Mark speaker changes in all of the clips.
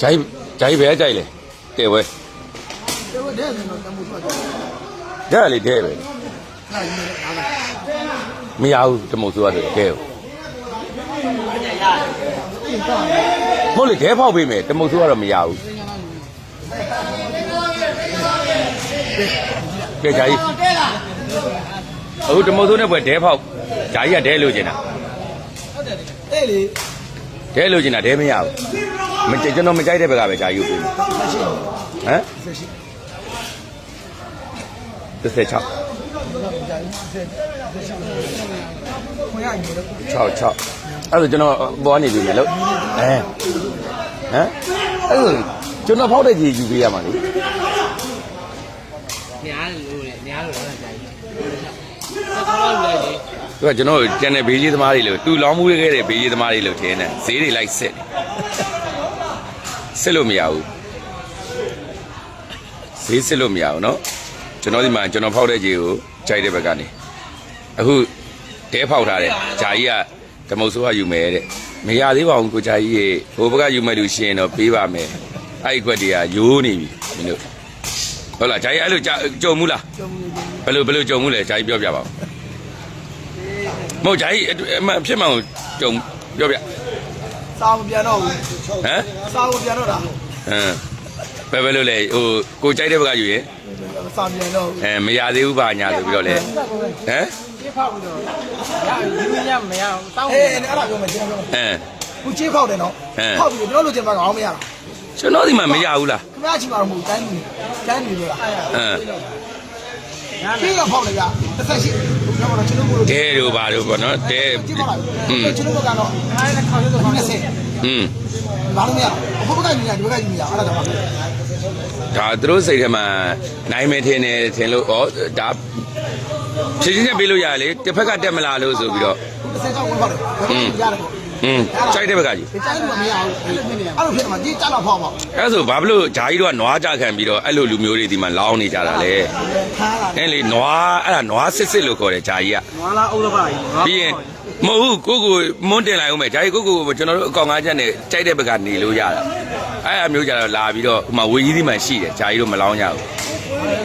Speaker 1: ကြိုက်ကြိုက်ပဲကြိုက်လေကဲဝဲကြလေကဲပဲမရဘူးတမုတ်ဆိုရတယ်ကဲဟုတ်လေကဲဖောက်ပေးမယ်တမုတ်ဆိုကတော့မရဘူးကဲကြိုက်အခုတမုတ်ဆိုနဲ့ပွဲဒဲဖောက်ဂျာကြီးကဒဲလို့ကျင်တာ
Speaker 2: တဲ့လေ
Speaker 1: တဲလို့ကျင်တာတဲမရဘူးမကြိုက်ကျွန်တော်မကြိုက်တဲ့ဘက်ကပဲကြာယူပေးမယ်ဟမ်36 6 6အဲ့ဒါကျွန်တော်ပေါ်နေပြီလေလို့အဲဟမ်အဲ့ဒါကျွန်တော်ဖောက်တဲ့ကြီးယူပေးရမှာလေ
Speaker 3: ညားလို့လေညားလို့လည်းကြာယူ16လောက်လည်း
Speaker 1: သူကကျွန်တော်ကျန်တဲ့ဘေးကြီးသမားတွေလို့တူလောင်းမှုခဲ့တဲ့ဘေးကြီးသမားတွေလို့ထင်တယ်ဈေးတွေလိုက်စစ်တယ်စစ်လို့မရဘူးဈေးစစ်လို့မရဘူးเนาะကျွန်တော်ဒီမှာကျွန်တော်ဖောက်တဲ့ကြီးကိုကြိုက်တဲ့ဘက်ကနေအခုတဲဖောက်ထားတဲ့ဂျာကြီးကဓမုတ်ဆိုးကယူမယ်တဲ့မရသေးပါဘူးကိုဂျာကြီးရေဟိုဘက်ကယူမယ်လို့ရှိရင်တော့ပေးပါမယ်အဲ့ဒီကွက်တွေကယိုးနေပြီမင်းတို့ဟုတ်လားဂျာကြီးအဲ့လိုကြုံမှုလား
Speaker 2: 就你
Speaker 1: ဘယ်လိုဘယ်လိုကြုံမှုလဲဂျာကြီးပြောပြပါဦး မဟုတ်ဂျာကြီးအမှန်ဖြစ်မှန်ကိုကြုံပြောပြ
Speaker 2: စာမပြန်တော့ဘူး
Speaker 1: ဟမ်
Speaker 2: စာမပြန်တော့တာ
Speaker 1: ဟမ်ဘယ်ဘယ်လိုလဲဟိုကိုကြိုက်တဲ့ဘက်ကယူရင်
Speaker 2: စာပြန်တော့
Speaker 1: အဲမရသေးဘူးပါညာဆိုပြီးတော့လေဟမ်
Speaker 3: ချေဖောက်တော့ရယူညမရတောင်းအေးအဲ့
Speaker 2: ဒါပြောမယ်ကျွန်
Speaker 3: တော်ပြော
Speaker 2: မယ်ဟမ်ကိုချေဖောက်
Speaker 1: တ
Speaker 2: ယ်နော်ဖောက်ပြီးကျွန်တော်လိုချင်ပါကောင်မရလား
Speaker 1: ကျွန်တော်ဒီမှာမရဘူးလား
Speaker 2: ခင်ဗျားချီပါတော့မဟုတ်တိုင်း
Speaker 1: နေတို
Speaker 2: င်းနေလို့လားဟမ်ချေကဖောက်လိုက်ရတစ်ဆက်ရှိ
Speaker 1: တဲတို့ပါတို့ပေါ့နော်တဲ
Speaker 2: อืมကျွန်တော်တို့ကတော့
Speaker 3: အားရတဲ့ခေါင်းရုပ်ကော
Speaker 2: င်20
Speaker 1: อืม
Speaker 2: ဘာလို့မရဘူးဘုဘကကြီးကဒီဘကကြီးကအားရတာပါ
Speaker 1: ဒါသူတို့စိတ်ထဲမှာနိုင်မယ်ထင်တယ်ထင်လို့ဩဒါဖြည့်ချင်းနဲ့ပေးလို့ရလေတစ်ဖက်ကတက်မလာလို့ဆိုပြီးတော့
Speaker 2: 26ဝင်ပါတယ်ဘယ်လိုရတယ်
Speaker 1: อืมကြိုက်တဲ့ဘက်ကကြီး
Speaker 2: ဒီတိုင်းမှာမရဘူးအဲ့လိုဖြစ်နေမှာဒီကြားတော့ဖောက်ပါ
Speaker 1: အဲဆိုဘာဖြစ်လို့ဂျာကြီးတို့ကနွားကြခံပြီးတော့အဲ့လိုလူမျိုးတွေဒီမှာလောင်းနေကြတာလဲ
Speaker 2: ခါလာ
Speaker 1: အဲလေနွားအဲ့ဒါနွားစစ်စစ်လို့ခေါ်တယ်ဂျာကြီးက
Speaker 3: နွားလားအုပ်တော့ပါကြီးနွား
Speaker 1: ပြီးရင်မဟုတ်ဘူးကိုကိုမွန်းတင်လိုက်အောင်မယ်ဂျာကြီးကိုကိုကျွန်တော်တို့အကောင်ငါးချက်နဲ့ကြိုက်တဲ့ဘက်ကနေလို့ရတာအဲ့အမျိုးကြတော့လာပြီးတော့ဟိုမှာဝေကြီးဒီမှာရှိတယ်ဂျာကြီးတို့မလောင်းကြဘူး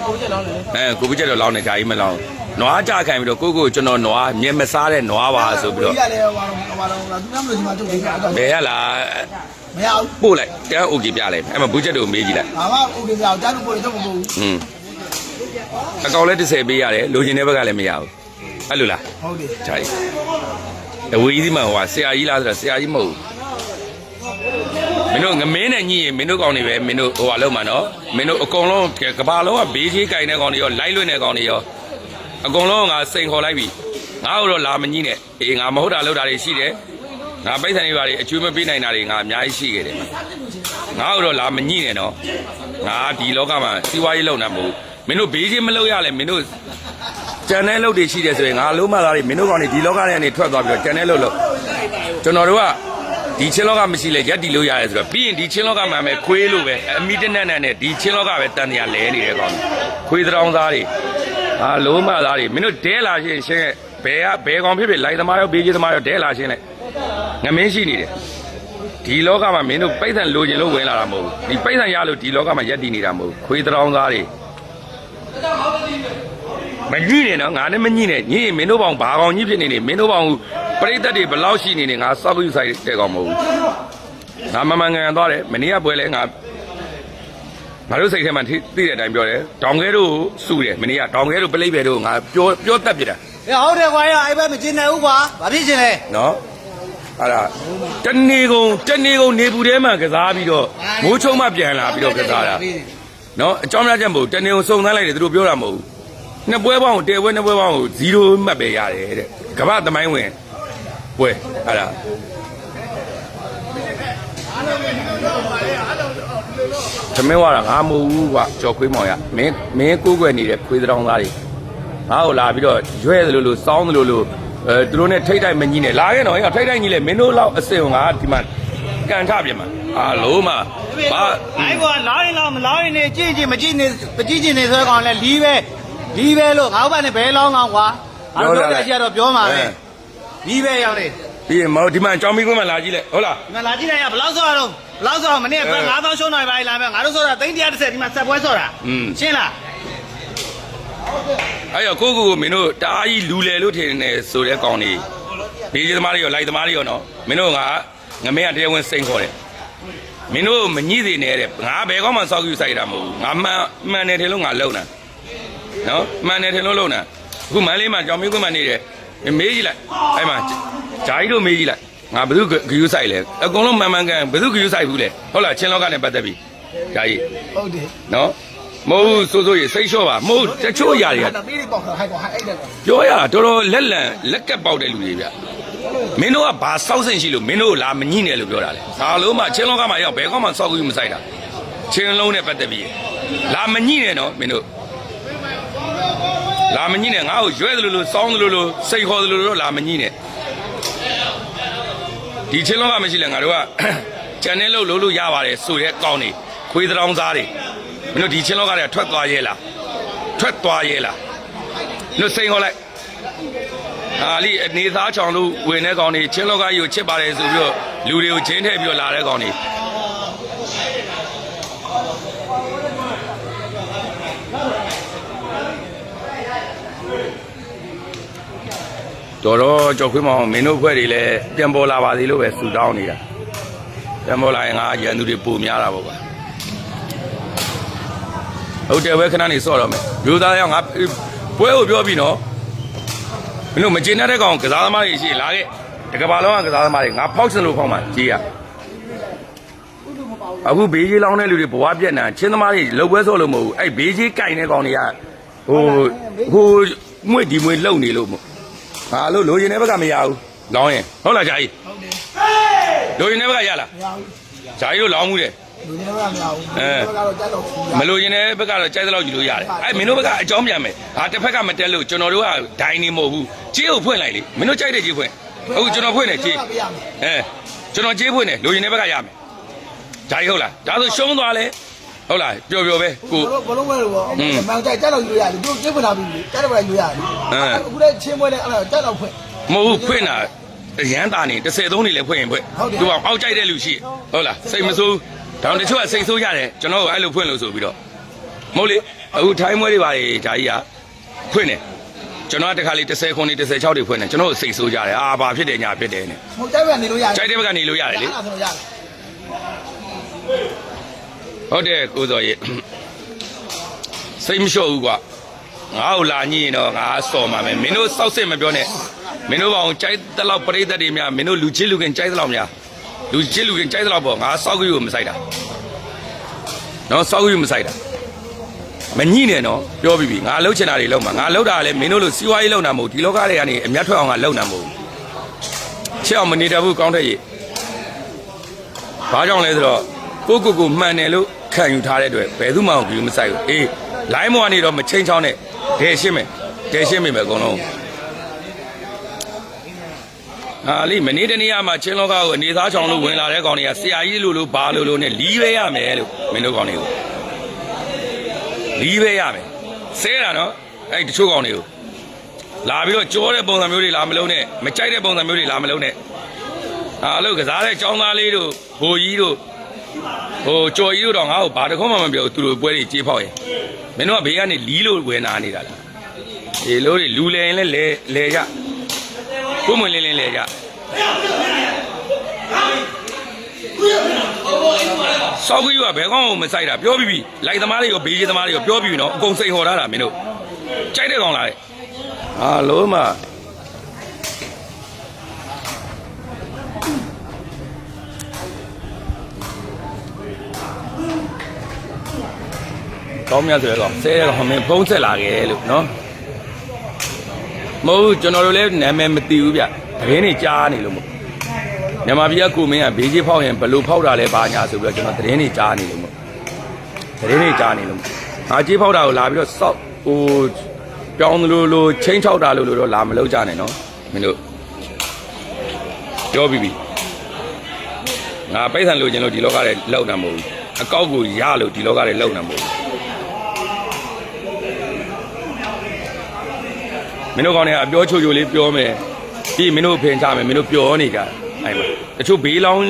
Speaker 3: ကိုချက်လောင်းတယ်
Speaker 1: အဲကိုပြချက်တော့လောင်းတယ်ဂျာကြီးမလောင်း နွားကြခံပြီးတော့ကိုကိုကျွန်တော်နွားမြင်မစားတဲ့နွားပါဆိုပြီးတော့
Speaker 2: ဒီကလည်းဟိုဟိုလာသူများမလို့ဒီမှာကျုပ်ဒီကတော့
Speaker 1: ဘယ်ရလား
Speaker 2: မရဘူး
Speaker 1: ပို့လိုက်တန်းအိုကေပြလိုက်အဲ့မှာဘူးချက်တို့မေးကြည့်လိုက်
Speaker 2: ဘာမှဥပဒေကြောင့်ကြားလို့ပို့တော့မဟုတ်ဘူး
Speaker 1: อืมအကောင်လည်း30ပေးရတယ်လိုချင်တဲ့ဘက်ကလည်းမရဘူးအဲ့လိုလား
Speaker 2: ဟုတ်တယ်
Speaker 1: ဂျာကြီးအဝေးကြီးမှာဟိုဆရာကြီးလားဆိုတော့ဆရာကြီးမဟုတ်ဘူးမင်းတို့ငမင်းနဲ့ညှိရင်မင်းတို့ကောင်တွေပဲမင်းတို့ဟိုဟာလုံးမှာနော်မင်းတို့အကုန်လုံးကဘာလုံးကဘေးကြီးကင်တဲ့ကောင်တွေရောလိုက်လွင့်တဲ့ကောင်တွေရော အကုန်လုံးကငါစိန်ခေါ်လိုက်ပြီငါ့ကိုတော့လာမညှိနဲ့အေးငါမဟုတ်တာလုပ်တာတွေရှိတယ်ငါပိတ်ဆန်တွေပါတွေအကျွေးမပေးနိုင်တာတွေငါအများကြီးရှိခဲ့တယ်ငါ့ကိုတော့လာမညှိနဲ့နော်ငါဒီလောကမှာစီးပွားရေးလုပ်တာမဟုတ်ဘူးမင်းတို့ဘေးကြီးမလုပ်ရလဲမင်းတို့ကျန်တဲ့လုပ်တွေရှိတယ်ဆိုရင်ငါလုံးမသားတွေမင်းတို့ကောင်တွေဒီလောကထဲကနေထွက်သွားပြီးတော့ကျန်တဲ့လုပ်လို့ကျွန်တော်တို့ကဒီချင်းလောကမရှိလဲရက်တီလို့ရတယ်ဆိုတော့ပြီးရင်ဒီချင်းလောကမှာပဲခွေးလို့ပဲအမိတနက်နဲ့နဲ့ဒီချင်းလောကပဲတန်တရားလဲနေတဲ့ကောင်ခွေးတောင်သားတွေ ဟာလုံးမသားတွေမင်းတို့ဒဲလာရှင်းရှင်းဘယ်ကဘယ်ကောင်ဖြစ်ဖြစ်လိုက်သမားရောဘေးကြီးသမားရောဒဲလာရှင်းလိုက်ငမင်းရှိနေတယ်ဒီလောကမှာမင်းတို့ပိတ်ဆန်လိုချင်လို့ဝင်လာတာမဟုတ်ဘူးဒီပိတ်ဆန်ရလို့ဒီလောကမှာရက်တီနေတာမဟုတ်ဘူးခွေးတောင်သားတွေမညှိနဲ့နော်ငါနဲ့မညှိနဲ့ညှိရင်မင်းတို့ပေါင်းဘာကောင်ကြီးဖြစ်နေနေမင်းတို့ပေါင်းပရိသတ်တွေဘယ်လောက်ရှိနေနေငါစောက်ယူဆိုင်တဲ့ကောင်မဟုတ်ဘူးငါမမှန်ကန်သွားတယ်မနေ့ကပွဲလဲငါ ငါတို့စိတ်ထဲမှာသိတဲ့အတိုင်းပြောတယ်တောင်ခဲတို့စုတယ်မနေ့ကတောင်ခဲတို့ပလိပ်ပဲတို့ငါပြောပြောတတ်ပြတာ
Speaker 3: ဟဲ့ဟုတ်တယ်ကွာရအဲ့ဘက်မကျင်နိုင်ဘူးကွာဘာဖြစ်ချင်လဲ
Speaker 1: နော်အဲ့ဒါတနေကုန်တနေကုန်နေပူထဲမှာကစားပြီးတော့မိုးချုံမှပြန်လာပြီးတော့ကစားတာနော်အကြောင်းများချက်မဟုတ်တနေကိုစုံစမ်းလိုက်တယ်သူတို့ပြောတာမဟုတ်ဘူးနှစ်ပွဲပေါင်းကိုတဲပွဲနှစ်ပွဲပေါင်းကို0မှတ်ပဲရတယ်တဲ့ကမ္ဘာသမိုင်းဝင်ပွဲအဲ့ဒါ သမင်းဝါတာငါမဟုတ်ဘူးကွာကြော်ခွေးမောင်ရမင်းမင်းကိုးကွယ်နေတဲ့ခွေးတောင်သားတွေငါ့ကိုလာပြီးတော့ရွဲသလိုလိုစောင်းသလိုလိုအဲသူတို့နဲ့ထိတ်တိုက်မကြီးနဲ့လာခဲ့တော့ဟဲ့ထိတ်တိုက်ကြီးလေမင်းတို့လောက်အစင်ကိုငါဒီမှာကန်ထပြင်မှာအာလုံးမဘာ
Speaker 3: အဲ့ကွာလောင်းရင်လောင်းမလောင်းရင်နေကြည့်ကြည့်မကြည့်နေမကြည့်ကြည့်နေဆိုကောင်လဲလီးပဲလီးပဲလို့ငါ့ဘက်နဲ့ဘဲလောင်းကောင်ကွာအဲ့လိုတော့ကြည့်ရတော့ပြောမှာပဲလီးပဲရောက်နေ
Speaker 1: ပြီးရင်မဟုတ်ဒီမှာကြောင်မီကွင်းမှာလာကြည့်လိုက်ဟုတ်လား
Speaker 3: ဒီမှာလာကြည့်လိုက်ရဘယ်လောက်ဆော့ရတော့ဘယ်လောက်ဆော့မနေ့က9000ရှုံးနိုင်ပါလားဗျာငါတို့ဆော့တာ330ဒီမှာဆက်ပွဲဆော့တာရှင်းလား
Speaker 1: အဲ့တော့ကိုကိုကိုမင်းတို့တအားကြီးလူလေလို့ထင်နေဆိုတဲ့ကောင်တွေဘေးကြီးသမားတွေရောလိုက်သမားတွေရောနော်မင်းတို့ကငမင်းကတရားဝင်စိန်ခေါ်တယ်မင်းတို့မညှိသေးနဲ့တဲ့ငါဘယ်ကောင်းမှစောက်ယူဆိုင်တာမဟုတ်ဘူးငါမှန်မှန်တယ်ထင်လို့ငါလုံတာနော်မှန်တယ်ထင်လို့လုံတာအခုမန်းလေးမှာကြောင်မီကွင်းမှာနေတယ်မေးကြည့်လိုက်အဲ့မှာ ဂျာကြီးတို့မေးကြည့်လိုက်ငါဘယ်သူဂယူဆိုင်လဲအကုန်လုံးမှန်မှန်ကန်ဘယ်သူဂယူဆိုင်ဘူးလဲဟုတ်လားချင်းလောကနဲ့ပတ်သက်ပြီးဂျာကြီး
Speaker 2: ဟုတ်တယ်
Speaker 1: နော်မဟုတ်ဘူးစိုးစိုးရေစိတ်လျှော့ပါမဟုတ်တချို့အရာတွေက
Speaker 2: တာပေးလေးပေါက်တာဟိုက်ကောဟိုက်အဲ့တယ်
Speaker 1: ပြောရတာတော်တော်လက်လံလက်ကက်ပေါက်တဲ့လူတွေဗျမင်းတို့ကဘာစောက်စင်ရှိလို့မင်းတို့လာမညှိနဲ့လို့ပြောတာလေဒါလုံးမှချင်းလုံးကမှရောက်ဘယ်ကောမှစောက်ကူမဆိုင်တာချင်းလုံးနဲ့ပတ်သက်ပြီးလာမညှိနဲ့နော်မင်းတို့လာမညှိနဲ့ငါ့ကိုရွဲသလိုလိုစောင်းသလိုလိုစိတ်ခေါ်သလိုလိုလာမညှိနဲ့ ဒီချင်းလုံးကမရှိလဲငါတို့ကချန်နယ်လို့လို့လို့ရပါတယ်ဆိုတဲ့ကောင်းနေခွေးတောင်စားတွေမင်းတို့ဒီချင်းလုံးကလည်းထွက်သွားရဲလားထွက်သွားရဲလားလို့စိန်ခေါ်လိုက်အာလီအနေသားချောင်လို့ဝင်တဲ့ကောင်တွေချင်းလောကကြီးကိုချစ်ပါတယ်ဆိုပြီးတော့လူတွေကိုချင်းထည့်ပြီးတော့လာတဲ့ကောင်တွေ တော်တော့ကြောက်ခွေးမောင်မင်းတို့ဖွဲ့တွေလည်းပြန်ပေါ်လာပါသေးလို့ပဲဆူတောင်းနေတာပြန်ပေါ်လာရင်ငါရန်သူတွေပုံများတာပေါ့ကွာဟုတ်တယ်ပဲခဏနေစော့တော့မယ်မျိုးသားရောငါပွဲကိုပြောပြီနော်မင်းတို့မကျေနပ်တဲ့ကောင်ကစားသမားတွေရှိလာခဲ့တကဘာလုံးကကစားသမားတွေငါဖောက်စင်လို့ဖောက်မှာကြီးရအခုဘေးကြီးလောင်းတဲ့လူတွေဘဝပြက်နေတာချင်းသမားတွေလှုပ်ပွဲစော့လို့မဟုတ်ဘူးအဲ့ဘေးကြီးကင်တဲ့ကောင်တွေကဟိုဟိုမွေ့ဒီမွေ့လှုပ်နေလို့မို့ဟာ လို့လိုချင်တဲ့ဘက်ကမရဘူးလောင်းရင်ဟုတ်လားဂျာကြီး
Speaker 2: ဟုတ်တယ်
Speaker 1: လိုချင်တဲ့ဘက်ကရလား
Speaker 2: မရဘူး
Speaker 1: ဂျာကြီးတို့လောင်းမှုတယ်
Speaker 2: လူတွေတော့မရဘူးကတော့ကြက်တော့ဘူး
Speaker 1: မလိုချင်တဲ့ဘက်ကတော့ကြိုက်သလောက်ယူလို့ရတယ်အဲ့မင်းတို့ဘက်ကအကြောင်းပြန်မယ်ဟာတစ်ဖက်ကမတက်လို့ကျွန်တော်တို့ကဒိုင်းနေမဟုတ်ဘူးကြေးကိုဖွင့်လိုက်လေမင်းတို့ကြိုက်တဲ့ကြေးဖွင့်အခုကျွန်တော်ဖွင့်တယ်ကြေး
Speaker 2: ပေးရမယ်
Speaker 1: အဲကျွန်တော်ကြေးဖွင့်တယ်လိုချင်တဲ့ဘက်ကရမယ်ဒါကြီးဟုတ်လားဒါဆိုရှုံးသွားလဲ ဟုတ်လားပျော်ပျော်ပဲကို
Speaker 2: ဘလုံးဘလုံးပဲလို့မောင်ကြက်ကြက်တော့ယူရတယ်သူကျစ်ဖွင့်လာပြီကြက်တော့ပဲယူရတယ်အခုလည်းချင်းပွဲနဲ့အဲ့ဒါကြက်တော့ဖွင့်
Speaker 1: မဟုတ်ဘူးဖွင့်တာရမ်းတာနေ30သုံးနေလဲဖွင့်ရင်ဖွင့်
Speaker 2: ဟုတ်တယ်
Speaker 1: သူကအောက်ကြိုက်တဲ့လူရှိဟုတ်လားစိတ်မဆိုးတောင်တချို့ကစိတ်ဆိုးရတယ်ကျွန်တော်ကအဲ့လိုဖွင့်လို့ဆိုပြီးတော့မဟုတ်လေအခုထိုင်းမွေးတွေပါလေဒါကြီးကဖွင့်တယ်ကျွန်တော်ကတခါလေး30ခုနေ36တွေဖွင့်တယ်ကျွန်တော်စိတ်ဆိုးကြတယ်အာဘာဖြစ်တယ်ညာဖြစ်တယ်နဲ့
Speaker 2: ဟိုကြက်ပဲနေလို့ရတယ်
Speaker 1: ကြိုက်တဲ့ဘက်ကနေလို့ရတယ်လေ
Speaker 2: အဲ့ဒါဆိုရတယ်
Speaker 1: ဟုတ်တယ်ကိုစော်ရေစိတ်မလျှော့ဘူးကွာငါ့ကိုလာညှိရင်တော့ငါစော်မှာမယ်မင်းတို့စောက်စစ်မပြောနဲ့မင်းတို့ဘာအောင်ကြိုက်တဲ့လောက်ပရိသတ်တွေများမင်းတို့လူချစ်လူခင်ကြိုက်တဲ့လောက်များလူချစ်လူခင်ကြိုက်တဲ့လောက်ပေါ့ငါစောက်ကြီးကိုမဆိုင်တာနော်စောက်ကြီးမဆိုင်တာမညှိနဲ့နော်ပြောပြီးပြီငါလှုပ်ချင်တာတွေလှုပ်မှာငါလှုပ်တာကလည်းမင်းတို့လိုစီးပွားရေးလှုပ်တာမဟုတ်ဒီလောကတွေကနေအမျက်ထွက်အောင်ငါလှုပ်တာမဟုတ်ချစ်အောင်မနေတတ်ဘူးကောင်းတဲ့ရေဘာကြောင့်လဲဆိုတော့ ကိုကိုကိုမှန်တယ်လို့ခံယူထားတဲ့အတွက်ဘယ်သူမှဂရုမစိုက်ဘူးအေးလိုင်းမောကနေတော့မချင်းချောင်းနဲ့ဒဲရှင်းမယ်ဒဲရှင်းမိမယ်အကုန်လုံးအာလိမနေ့တနေ့ကမှချင်းလောကကိုအနေသားချောင်းလို့ဝင်လာတဲ့ကောင်တွေကဆရာကြီးလို့လို့ဘာလို့လို့နဲ့လီးပဲရမယ်လို့မင်းတို့ကောင်တွေကိုလီးပဲရမယ်ဆဲတာနော်အဲ့တချို့ကောင်တွေကိုလာပြီးတော့ကြောတဲ့ပုံစံမျိုးတွေလာမလုံးနဲ့မကြိုက်တဲ့ပုံစံမျိုးတွေလာမလုံးနဲ့အားလို့ကစားတဲ့ចောင်းသားလေးတို့ဘိုလ်ကြီးတို့ ဟိုကြော်ကြီးတို့တော့ငါ့ကိုဘာတစ်ခွန်းမှမပြောဘူးသူတို့ပွဲတွေကြေးဖောက်ရင်မင်းတို့ကဘေးကနေလီးလို့ဝယ်နာနေတာလားဒီလိုတွေလူလဲရင်လဲလဲလဲကြကိုမွန်လင်းလင်းလဲကြစောက်ကြီးကဘယ်ကောင်းမှမဆိုင်တာပြောပြီးပြီလိုက်သမားတွေရောဘေးကြီးသမားတွေရောပြောပြီးပြီနော်အကုန်စိတ်ဟော်ထားတာမင်းတို့ကြိုက်တဲ့ကောင်လားလေဟာလုံးမ ကောင်းမြတ်ဆိုရကောင်ဆဲရကောင်မင်းဖုံးဆက်လာခဲ့လို့နော်မဟုတ်ဘူးကျွန်တော်တို့လည်းနာမည်မသိဘူးဗျသတင်းတွေကြားနေလို့မို့မြန်မာပြည်ကကိုမင်းကဘေးကြီးဖောက်ရင်ဘယ်လိုဖောက်တာလဲဘာညာဆိုပြီးတော့ကျွန်တော်သတင်းတွေကြားနေလို့မို့သတင်းတွေကြားနေလို့မို့အာကြီးဖောက်တာကိုလာပြီးတော့စောက်ဟိုပြောင်းလို့လို့ချင်းချောက်တာလို့လို့တော့လာမလုပ်ကြနဲ့နော်မင်းတို့ပြောပြီးပြီငါပိတ်ဆန်လို့ခြင်းလို့ဒီလောကထဲလောက်တာမဟုတ်ဘူးအကောက်ကိုရလို့ဒီလောကထဲလောက်တာမဟုတ်ဘူး မင်းတို့ကောင်တွေကအပြောချိုချိုလေးပြောမယ်ပြီးမင်းတို့ဖင်ချမယ်မင်းတို့ပျော်နေကြအဲ့မှာတချို့ဘေးလောင်း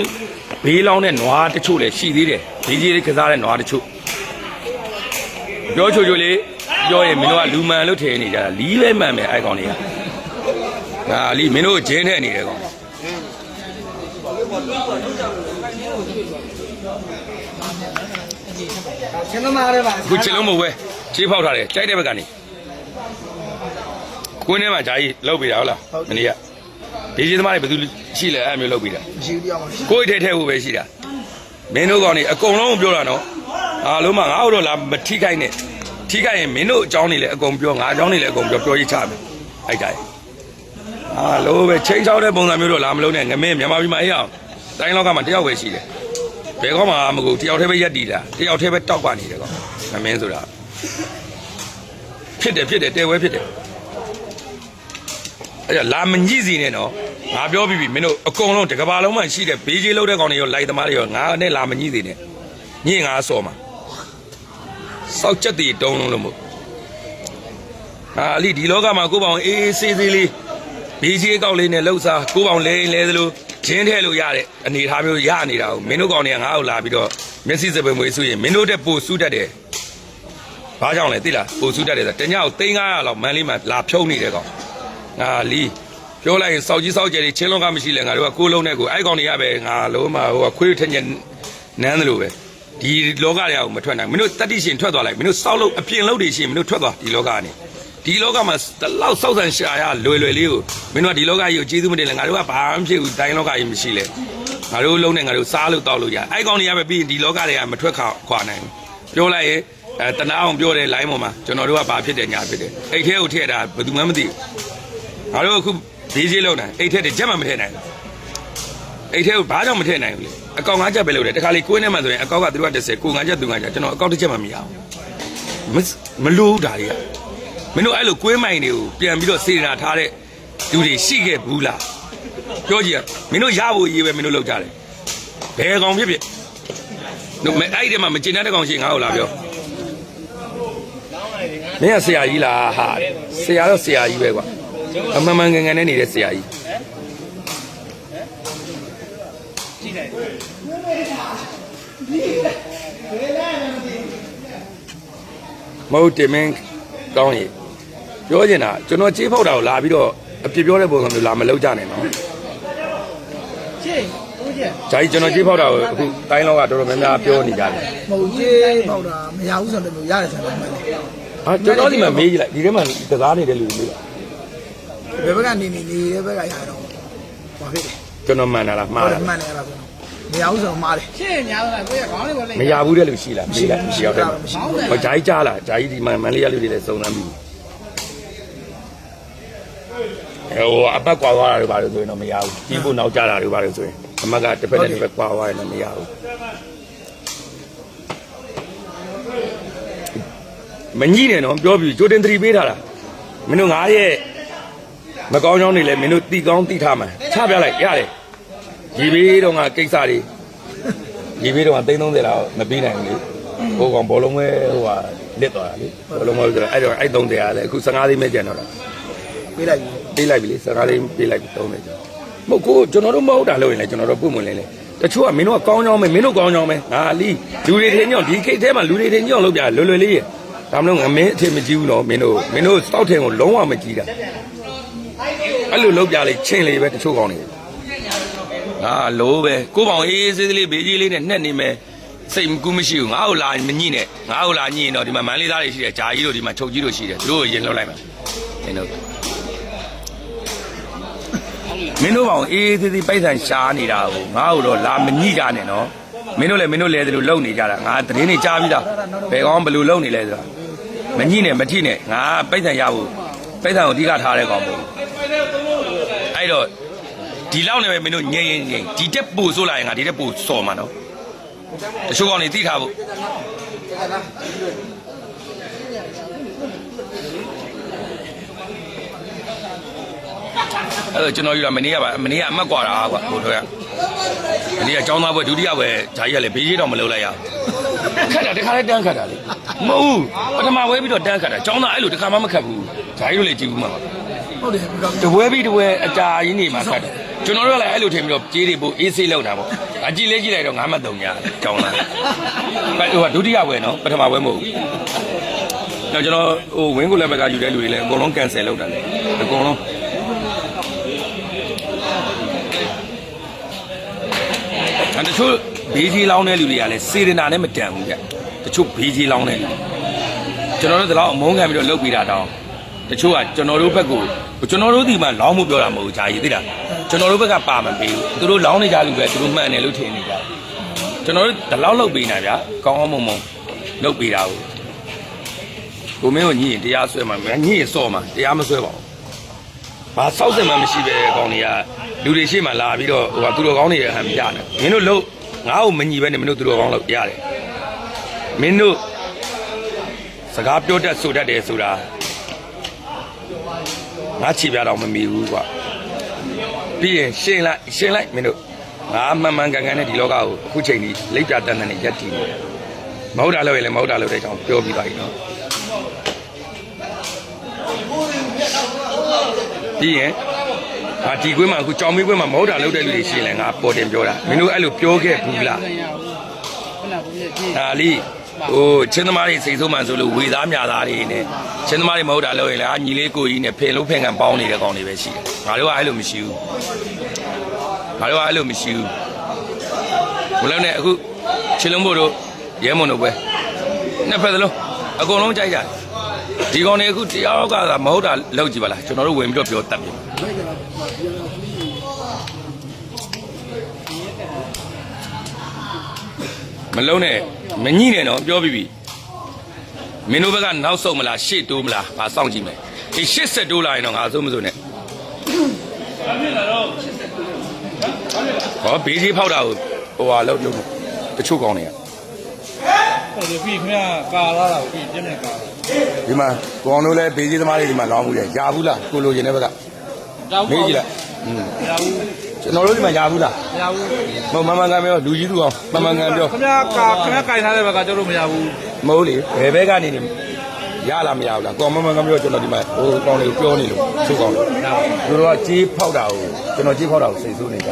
Speaker 1: ဘေးလောင်းတဲ့နွားတချို့လည်းရှိသေးတယ်ဘေးကြီးလေးကစားတဲ့နွားတချို့ပြောချိုချိုလေးပြောရင်မင်းတို့ကလူမှန်လို့ထင်နေကြတာလီးပဲမှန်မယ်အဲ့ကောင်တွေကဒါလီမင်းတို့ဂျင်းထဲနေတယ်ကောင်
Speaker 2: ချင်းသမားတွေပါ
Speaker 1: အခုချစ်လုံးမဟုတ်ပဲချေးဖောက်ထားတယ်ကြိုက်တဲ့ဘက်ကနေ ကွင်းထဲမှာဂျာကြီးလောက်ပြီးတာဟုတ်လားမနေ့ကဒီကြီးသမားတွေဘယ်သူရှိလဲအဲ့မျိုးလောက်ပြီးတာ
Speaker 2: မရှိဘူးတရားမရှိ
Speaker 1: ကိုယ်ထဲထဲဖို့ပဲရှိတာမင်းတို့ကောင်နေအကုန်လုံးပြောတာနော်အားလုံးမငါ့တို့လာမထိခိုက်နဲ့ထိခိုက်ရင်မင်းတို့အကြောင်းနေလဲအကုန်ပြောငါအကြောင်းနေလဲအကုန်ပြောပြောရေးချမယ်အဲ့တိုင်းအားလုံးပဲချိန်ချောက်တဲ့ပုံစံမျိုးတော့လာမလုံးနဲ့ငမင်းမြန်မာပြည်မှာအေးအောင်တိုင်းလောက်ကမှတယောက်ပဲရှိတယ်ဘယ်ကောမှမကူတယောက်တည်းပဲရက်တည်တာတယောက်တည်းပဲတောက်ပါနေတယ်ကောင်ငမင်းဆိုတာဖြစ်တယ်ဖြစ်တယ်တဲဝဲဖြစ်တယ် အဲ့ဒါလာမညှိစီနဲ့နော်ငါပြောပြီးပြီမင်းတို့အကုန်လုံးတကဘာလုံးမှရှိတဲ့ဘေးကြီးလုံးတဲ့ကောင်တွေရောလိုက်သမားတွေရောငါနဲ့လာမညှိစီနဲ့ညှိငါဆော်မှာစောက်ချက်တည်တုံးလုံးလို့မို့အာအလီဒီလောကမှာကိုယ့်ဘောင်အေးအေးဆေးဆေးလေးဘေးကြီးအကောက်လေးနဲ့လှုပ်စားကိုယ့်ဘောင်လဲလဲသလိုဂျင်းထဲလို့ရတဲ့အနေအထားမျိုးရနေတာကိုမင်းတို့ကောင်တွေကငါ့ကိုလာပြီးတော့မျက်စိစပယ်မွေးဆိုရင်မင်းတို့တဲ့ပို့စုတတ်တယ်ဘာကြောင့်လဲသိလားပိုစုတတ်တယ်ဆိုတညကို3900လောက်မန်းလေးမှာလာဖြုံးနေတယ်ကောင် ငါလီပြောလိုက်ရင်စောက်ကြီးစောက်ကျယ်တွေချင်းလုံးကမရှိလဲငါတို့ကကိုးလုံးနဲ့ကိုအဲ့ကောင်တွေကပဲငါလုံးမဟိုကခွေးထက်ညက်နန်းတယ်လို့ပဲဒီလောကတွေကမထွက်နိုင်မင်းတို့တတိရှင်ထွက်သွားလိုက်မင်းတို့စောက်လို့အပြင်လို့တွေရှင်မင်းတို့ထွက်သွားဒီလောကကနေဒီလောကမှာတလောက်စောက်ဆန်ရှာရလွယ်လွယ်လေးကိုမင်းတို့ကဒီလောကကြီးကိုကျေးဇူးမတင်လဲငါတို့ကဘာမှမဖြစ်ဘူးတိုင်းလောကကြီးမရှိလဲငါတို့လုံးနဲ့ငါတို့စားလို့တောက်လို့ရအဲ့ကောင်တွေကပဲပြီးရင်ဒီလောကတွေကမထွက်ခွာခွာနိုင်ဘူးပြောလိုက်ရင်အဲတနာအောင်ပြောတဲ့ line ပေါ်မှာကျွန်တော်တို့ကဘာဖြစ်တယ်ညာဖြစ်တယ်အိတ်ထဲကိုထည့်တာဘယ်သူမှမသိဘူး ငါတို့အခုဒီကြီးလုံးတာအိတ်ထဲတချက်မှမထည့်နိုင်ဘူးအိတ်ထဲကိုဘာကြောင့်မထည့်နိုင်ဘူးလဲအကောင်ငါးချက်ပဲလို့တယ်တခါလေကိုင်းထဲမှာဆိုရင်အကောက်ကသူတို့က30ကိုငါးချက်သူငါးချက်ကျွန်တော်အကောက်တစ်ချက်မှမရဘူးမစမလို့ဘူးဒါတွေကမင်းတို့အဲ့လိုကွင်းမိုင်တွေကိုပြန်ပြီးတော့စေနာထားတဲ့လူတွေရှိခဲ့ဘူးလားပြောကြည့်ရမင်းတို့ရဖို့ရေးပဲမင်းတို့လောက်ကြတယ်ဘယ်ကောင်ဖြစ်ဖြစ်တို့မအဲ့ဒီမှာမကျင်တဲ့ကောင်ရှိငါ့ကိုလာပြောမင်းကဆရာကြီးလားဟာဆရာတော့ဆရာကြီးပဲကွာ အမှန်မှန်ငယ်ငယ်နဲ့နေတဲ့ဆရာကြီးမဟုတ်တယ်မင်းကောင်းရေပြောချင်တာကျွန်တော်ကြေးဖောက်တာကိုလာပြီးတော့အပြစ်ပြောတဲ့ပုံစံမျိုးလာမလုပ်ကြနဲ့နော်
Speaker 2: ရှင်းဦးကျ
Speaker 1: ဂျာကြီးကျွန်တော်ကြေးဖောက်တာကိုအခုတိုင်းလောကတော်တော်များများပြောနေကြတယ်
Speaker 2: မဟုတ်ကြီးပေါက်တာမရဘူးဆိုတော့မျိုးရတယ်ဆိုတော့မှန်တယ်
Speaker 1: ဟာကျွန်တော်ဒီမှာမေးကြည့်လိုက်ဒီထဲမှာကစားနေတဲ့လူတွေမေးလိုက်
Speaker 2: ဘယ်ဘက်ကနေနေနေတဲ့ဘက်ကရတော့ဘာဖြစ်လဲ
Speaker 1: ကျွန်တော်မှန်တာလားမှား
Speaker 2: ဟုတ်တ
Speaker 1: တာ
Speaker 2: ယ်မှန်တယ်အဲ့ဒါဆိုမရဘူးဆိုတော့မှားတယ်
Speaker 4: ရှင်းညာတော့ကိုရခေါင်းလေးကိုလိမ့်
Speaker 1: မရဘူးတဲ့လူရှိလားမေးလိုက်ရှိရောက်တယ်
Speaker 2: မရှိဘူး
Speaker 1: ဟောဂျာကြီးကြားလားဂျာကြီးဒီမှာမန်လေးရလူတွေလည်းစုံစမ်းပြီးဟိုအပတ်ကွာသွားတာတွေပါလို့ဆိုရင်တော့မရဘူးကြီးဖို့နောက်ကြတာတွေပါလို့ဆိုရင်အမကတစ်ဖက်နဲ့တစ်ဖက်ကွာသွားရင်တော့မရဘူးမညိနဲ့တော့ပြောပြီးကြိုတင်သတိပေးထားတာမင်းတို့ငါရဲ့ မကောင်းကြောင်းတွေလည်းမင်းတို့တီကောင်းတီထားမှာချပြလိုက်ရတယ်ဒီဘေးတော့ငါကိစ္စတွေဒီဘေးတော့ငါ330လောက်မပြီးနိုင်ဘူးလေဟိုကောင်ဘောလုံးပဲဟိုဟာလစ်သွားတာလေဘောလုံးပဲဆိုတော့အဲ့တော့အဲ့30ရတယ်အခု15သိန်းပဲကျန်တော့တာ
Speaker 2: ပေးလိုက်ပြီ
Speaker 1: ပေးလိုက်ပြီလေ15သိန်းပေးလိုက်ပြီ30ကျန်မဟုတ်ကိုကျွန်တော်တို့မဟုတ်တာလို့ရင်လည်းကျွန်တော်တို့ပုံမလင်းလေတချို့ကမင်းတို့ကကောင်းကြောင်းပဲမင်းတို့ကောင်းကြောင်းပဲငါလီလူတွေထင်ကြောင်းဒီခိတ်ထဲမှာလူတွေထင်ကြောင်းလုပ်ပြလွယ်လွယ်လေးရဒါမလို့ငမင်းအထင်မကြည့်ဘူးနော်မင်းတို့မင်းတို့စတောက်ထင်ကိုလုံးဝမကြည့်တာ အဲ့လိုလုပ်ပြလေချင်းလေပဲတချို့ကောင်းနေငါလိုပဲကိုပေါင်အေးအေးဆေးဆေးလေးဘေးကြီးလေးနဲ့နှက်နေမယ်စိတ်ကူးမရှိဘူးငါ့ကိုလာမညိနဲ့ငါ့ကိုလာညိရင်တော့ဒီမှာမန်းလေးသားတွေရှိတယ်ဂျာကြီးတို့ဒီမှာချုပ်ကြီးတို့ရှိတယ်သူတို့ကိုရင်လောက်လိုက်မှာမင်းတို့မင်းတို့ပေါင်အေးအေးသေးသေးပိုက်ဆံရှားနေတာကိုငါ့ကိုတော့လာမညိကြနဲ့နော်မင်းတို့လည်းမင်းတို့လည်းဒီလိုလုံနေကြတာငါသတင်းတွေကြားပြီးသားဘယ်ကောင်ဘယ်လိုလုံနေလဲဆိုတာမညိနဲ့မထိနဲ့ငါပိုက်ဆံရဖို့ပိုက်ဆံကိုအဓိကထားတဲ့ကောင်ပေါ့ အဲ့တော့ဒီလောက်နေပဲမင်းတို့ငြိမ်ငြိမ်ငြိမ်ဒီတက်ပို့ဆိုးလာရင်ငါဒီတက်ပို့စော်မှာနော်တချို့ကောင်တွေသိထားဖို့အဲ့တော့ကျွန်တော်ယူလာမနေ့ကပါမနေ့ကအမှတ်ကွာတာကွာဟိုတော့ကမနေ့ကចောင်းသားဘွဲဒုတိယဘွဲဂျာကြီးကလည်းဘေးကြီးတော့မလုံလိုက်ရခက်တာတခါလဲတန်းခက်တာလေမဟုတ်ဘူးပထမဝဲပြီးတော့တန်းခက်တာចောင်းသားအဲ့လိုတခါမှမခက်ဘူးဂျာကြီးတို့လည်းကြည့်ဘူးမှာပါ
Speaker 2: ဟုတ်တယ်ဒီကောင်
Speaker 1: တပွဲပြီးတပွဲအကြာကြီးနေမှာခတ်တယ်ကျွန်တော်တို့ကလည်းအဲ့လိုထင်ပြီးတော့ကြေးတွေပို့အေးဆေးလောက်တာပေါ့အကြည့်လေးကြည့်လိုက်တော့ငါမှတ်တုံညာကြောင်းလာဘယ်ဟိုကဒုတိယပွဲနော်ပထမပွဲမဟုတ်ဘူးတော့ကျွန်တော်ဟိုဝင်းကိုလည်းဘက်ကယူတဲ့လူတွေလည်းအကုန်လုံး cancel လုပ်တာလေအကုန်လုံးအဲတချို့ဘေးကြီးလောင်းတဲ့လူတွေကလည်းစေရနာနဲ့မတန်ဘူးကြတချို့ဘေးကြီးလောင်းတဲ့လူကျွန်တော်တို့တော့အမုန်းခံပြီးတော့လုပ်ပြီးတာတောင်းတချို့ကကျွန်တော်တို့ဘက်ကို ကျွန်တော်တို့ဒီမှာလောင်းမှုပြောတာမဟုတ်ဘူးဂျာကြီးသိလားကျွန်တော်တို့ဘက်ကပါမပေးဘူးသူတို့လောင်းနေကြလူပဲသူတို့မှန်တယ်လို့ထင်နေကြတယ်ကျွန်တော်တို့ဒီလောက်လုပ်ပေးနေတာဗျာကောင်းအောင်မုံမုံလုပ်ပေးတာကိုကိုမင်းကိုညှိရင်တရားဆွဲမှာညှိရင်စော့မှာတရားမဆွဲပါဘူးဘာစောက်စင်မှမရှိပဲကောင်းတွေကလူတွေရှေ့မှာလာပြီးတော့ဟိုကသူတို့ကောင်းနေရဟန်ပြနေမင်းတို့လို့ငါ့ကိုမညီပဲနဲ့မင်းတို့သူတို့ကောင်းလို့ရတယ်မင်းတို့စကားပြောတတ်ဆိုတတ်တယ်ဆိုတာ ငါချီပြတော့မမီဘူးကွာပြီးရင်ရှင်းလိုက်ရှင်းလိုက်မင်းတို့ငါမှန်မှန်ကန်ကန်နဲ့ဒီလောကကိုအခုချိန်ကြီးလိပ်ပြတန်းတန်းနဲ့ရက်တည်နေတယ်မဟုတ်တာလို့ရင်လည်းမဟုတ်တာလို့တဲ့အကြောင်းပြောပြီးပါပြီနော်ပြီးရင်ငါဒီကွင်းမှာအခုကြောင်မီးကွင်းမှာမဟုတ်တာလုပ်တဲ့လူတွေရှိရင်လည်းငါပေါ်တင်ပြောတာမင်းတို့အဲ့လိုပြောခဲ့ဘူးလားဒါလီ ဟိုချင်းသမားတွေစိတ်ဆိုးမှန်ဆိုလို့ဝေသားမြသားတွေနဲ့ချင်းသမားတွေမဟုတ်တာလို့ရင်လည်းအာညီလေးကိုကြီးနဲ့ဖင်လို့ဖင်ကန်ပေါင်းနေတဲ့ကောင်တွေပဲရှိတယ်ငါတို့ကအဲ့လိုမရှိဘူးငါတို့ကအဲ့လိုမရှိဘူးဘလို့နဲ့အခုချင်းလုံးဖို့တို့ရဲမွန်တို့ပဲနှစ်ဖက်သလုံးအကုန်လုံးကြိုက်ကြတယ်ဒီကောင်တွေအခုတရားကသာမဟုတ်တာလောက်ကြည့်ပါလားကျွန်တော်တို့ဝင်ပြီးတော့ပြောတတ်ပြီမလုံးနဲ့ မညှိနဲ့တော့ပြောပြီးပြီမင်းတို့ဘက်ကနောက်ဆုံးမလားရှေ့တိုးမလားငါစောင့်ကြည့်မယ်ဒီရှေ့ဆက်တိုးလာရင်တော့ငါအဆုံးမစိုးနဲ့ဟောဘေးကြီးဖောက်တာကိုဟိုဟာလောက်လုံးတချို့ကောင်းနေရ
Speaker 4: ဟုတ်တယ်ပြီးခင်ဗျာကာလာတာပြီးပြည့်နေကာလာ
Speaker 1: ဒီမှာကိုအောင်တို့လည်းဘေးကြီးသမားတွေဒီမှာလောင်းမှုတယ်ရဘူးလားကိုလိုချင်တဲ့ဘက်က
Speaker 4: တောက်
Speaker 1: မေးကြည့်လိုက်อืม
Speaker 4: မရဘူး
Speaker 1: ကျွန်တော်တို့ဒီမှာရဘူးလား
Speaker 4: မရဘူး
Speaker 1: မဟုတ်မမှန်ကန်ပြောလူကြီးသူအောင်မမှန်ကန်ပြော
Speaker 4: ခင်ဗျာကာခင်ဗျာကင်ထားတဲ့ဘက်ကကျတော့မရဘူး
Speaker 1: မဟုတ်လေဘယ်ဘက်ကနေနေရလားမရဘူးလားကောမမှန်ကန်ပြောကျွန်တော်ဒီမှာဟိုကောင်းလေးပြောနေလို့သူ့ကောင်းလို့သူတို့ကကြေးဖောက်တာကိုကျွန်တော်ကြေးဖောက်တာကိုစိတ်ဆိုးနေကြ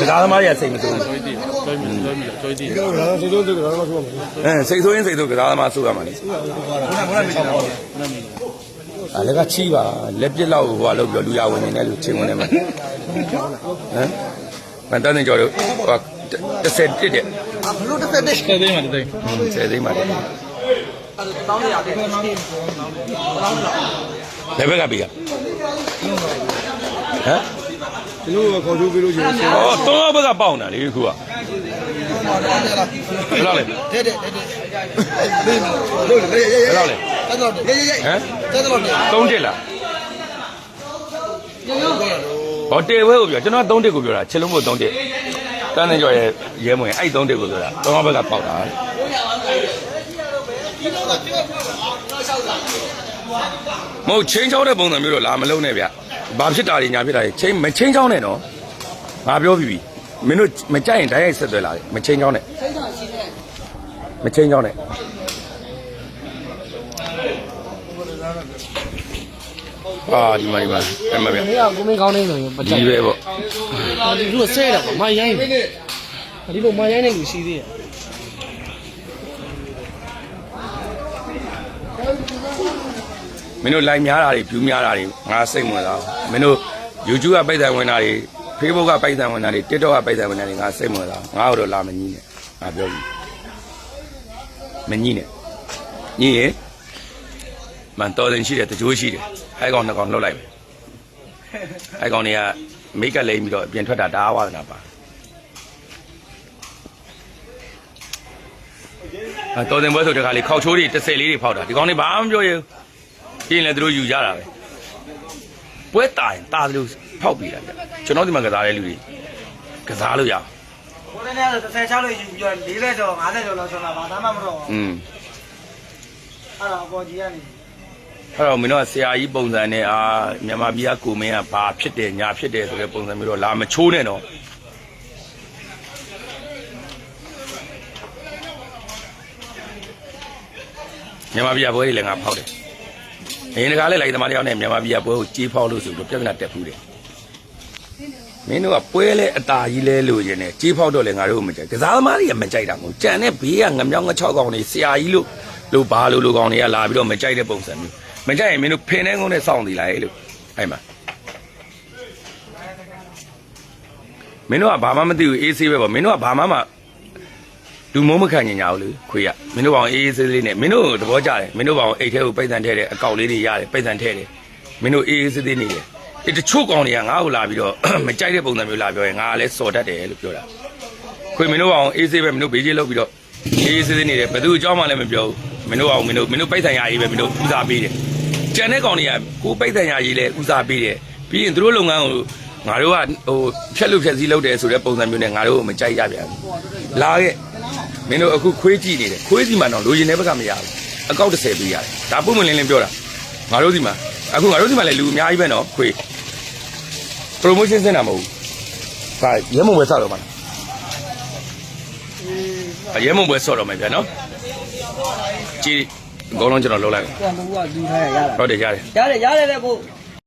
Speaker 1: စကားသမားတွေကစိတ်မဆိုးဘူး
Speaker 4: ကျွေးတည်ကျွေးမိကျွေးမိကျွေးတည်
Speaker 2: ဒီကောင်ကစိတ်ဆိုးစိတ်ကတော့မဆိုးဘူး
Speaker 1: အဲစိတ်ဆိုးရင်စိတ်ဆိုးစကားသမားဆိုးရမှာလေ
Speaker 4: ဘုရားဘုရားမရှိတော့ဘူးဘုရားမရှိ
Speaker 1: အဲလက်ကချီးပါလက်ပြစ်လောက်ဟိုဟာလောက်ပြောလူရဝင်နေတယ်လို့ချင်းဝင်နေမှာဟမ်မန်တန်းကြော်လို့ဟို30တစ်တဲ့
Speaker 2: ဘလို့တစ်သက်တစ်
Speaker 4: တဲ့သိမ်းမှာတဲ့သိမ်း
Speaker 1: 30သိန်းပါတယ်
Speaker 2: တောင်းရရတယ်
Speaker 1: ဘယ်ဘက်ကပေးရဟမ်
Speaker 2: ဒီလိုခေါ်ချိုးပေးလို့ရှိရင်
Speaker 1: ဩတော့ဘက်ကပေါက်တာလေခုကဘယ်လောက်လဲ
Speaker 2: တဲ့တဲ့တဲ့ ဘေးမလို့လေရေရေတက်တော့ရေရေရေ
Speaker 1: ဟမ်
Speaker 2: တက်တော့လေ
Speaker 1: 3တစ်လားဟောတေဝဲကိုပြောကျွန်တော်3တစ်ကိုပြောတာချက်လုံးမို့3တစ်တန်းနေကြော်ရဲ့ရဲမဝင်အဲ့3တစ်ကိုပြောတာတော့ဘက်ကပေါက်တာမဟုတ်ချင်းချောင်းတဲ့ပုံစံမျိုးတော့လာမလုံးနဲ့ဗျဘာဖြစ်တာတွေညာဖြစ်တာတွေချင်းမချင်းချောင်းနဲ့နော်ငါပြောပြီးပြီမင်းတို့မကြိုက်ရင်ဓာတ်ရိုက်ဆက်သွဲလာတယ်မချင်းချောင်းနဲ့မချင်း ချောင်းနဲ့အာဒီမှာဒီမှာအဲ့မှာဗျ
Speaker 5: မင်းကကိုမင်းကောင်းနေလို့မကြို
Speaker 1: ဒီ
Speaker 5: က်
Speaker 1: ပဲပေါ့
Speaker 5: ဘူးဒီလိုဆဲတာပေါ့မရိုင်းဒီလိုမရိုင်းနေလူရှိသေးတယ်
Speaker 1: မင်းတို့ line များတာတွေ view များတာတွေငါစိတ်ဝင်စားဘူးမင်းတို့ YouTube ကပိုက်ဆံဝင်တာတွေ Facebook ကပိုက်ဆံဝင်တာတွေ TikTok ကပိုက်ဆံဝင်တာတွေငါစိတ်ဝင်စားဘူးငါတို့လာမကြီးနဲ့ငါပြောပြီ မကြီးနဲ့ညီရင်မန်တော်တင်ရှိတယ်တကြိုးရှိတယ်အဲကောင်နှစ်ကောင်လှုပ်လိုက်မယ်အဲကောင်တွေကမိတ်ကလိမ့်ပြီးတော့အပြင်ထွက်တာဒါဝါဒနာပါအဲတော်တင်ပွဲဆိုတခါလေခောက်ချိုးတွေတစ်ဆယ်လေးတွေဖောက်တာဒီကောင်တွေဘာမှမပြောရဘူးပြင်းလည်းသူတို့ယူကြတာပဲပွဲတာရင်တာတယ်လို့ဖောက်ပြီးတာဗျကျွန်တော်ဒီမှာကစားတဲ့လူတွေကစားလို့ရအောင်
Speaker 6: ဘိုးနဲ့ဆို30ချလို့ယူပြီးတော့40ကျော်50ကျော်လောက်ဆောင်းတာဘာသာမှမတော့
Speaker 1: อืม
Speaker 6: အဲ့ဒါအပေါ်ကြီးကနေ
Speaker 1: အဲ့တော့မင်းတို့ကဆရာကြီးပုံစံနဲ့အာမြန်မာပြည်ကကိုမင်းကဘာဖြစ်တယ်ညာဖြစ်တယ်ဆိုတဲ့ပုံစံမျိုးတော့လာမချိုးနဲ့တော့မြန်မာပြည်ကပွဲတွေလည်းငါဖောက်တယ်အရင်တကားလည်းလိုက်သမားတယောက်နဲ့မြန်မာပြည်ကပွဲကိုကြေးဖောက်လို့ဆိုပြီးပြဿနာတက်ဘူးတယ် မင်းတို့ကပွဲလဲအตาကြီးလဲလို့ရင်နဲ့ကြေးဖောက်တော့လဲငါတို့မကြိုက်ကစားသမားတွေကမကြိုက်တာမဟုတ်ကြံတဲ့ဘေးကငမြောင်းငချောက်ကောင်တွေဆရာကြီးလို့လို့ဘာလို့လို့ကောင်တွေကလာပြီးတော့မကြိုက်တဲ့ပုံစံမျိုးမကြိုက်ရင်မင်းတို့ဖင်နေကုန်းနဲ့စောင့်နေလိုက်လို့အဲ့မှာမင်းတို့ကဘာမှမသိဘူးအေးဆေးပဲပေါ့မင်းတို့ကဘာမှမလူမုံမခံညင်ကြဘူးလေခွေရမင်းတို့ကောင်အေးအေးဆေးလေးနဲ့မင်းတို့သဘောကျတယ်မင်းတို့ကောင်အိတ်ထဲကိုပိတ်တန်ထဲတယ်အကောက်လေးတွေရတယ်ပိတ်တန်ထဲတယ်မင်းတို့အေးအေးဆေးဆေးနေတယ် ဒီတချို့ကောင်တွေကငါ့ကိုလာပြီးတော့မကြိုက်တဲ့ပုံစံမျိုးလာပြောရင်ငါကလည်းစော်တတ်တယ်လို့ပြောတာခွေမင်းတို့ကောင်အေးဆေးပဲမင်းတို့ဘေးကြီးလောက်ပြီးတော့အေးအေးဆေးဆေးနေတယ်ဘယ်သူအကြောင်းမှလည်းမပြောဘူးမင်းတို့ကောင်မင်းတို့မင်းတို့ပိတ်တန်ရကြီးပဲမင်းတို့ဦးစားပေးတယ်ကြံတဲ့ကောင်တွေကကိုပိတ်တန်ရကြီးလဲဦးစားပေးတယ်ပြီးရင်သူတို့လုပ်ငန်းကိုငါတို့ကဟိုဖြက်လို့ဖြက်စည်းလုပ်တယ်ဆိုတဲ့ပုံစံမျိုးနဲ့ငါတို့ကိုမကြိုက်ရပြန်ဘူးလာခဲ့မင်းတို့အခုခွေးကြည့်နေတယ်ခွေးစီမှာတော့လိုချင်တဲ့ဘက်ကမရဘူးအကောက်30ပေးရတယ်ဒါပုံမလင်းလင်းပြောတာငါတို့စီမှာအခုငါတို့စီမှာလည်းလူအများကြီးပဲနော်ခွေး promotion စင်တာမဟုတ်ဘူးဒါရဲမုံပဲဆောက်တော့မှာလားရဲမုံပဲဆော့တော့မယ်ဗျာနော်ကြည့်အကုန်လုံးကျွန်တော်လှုပ်လိုက်
Speaker 6: ကိုကဘူးကယူထားရရတာ
Speaker 1: ဟုတ်တယ်ရတယ်
Speaker 6: ရတယ်ရတယ်လေကို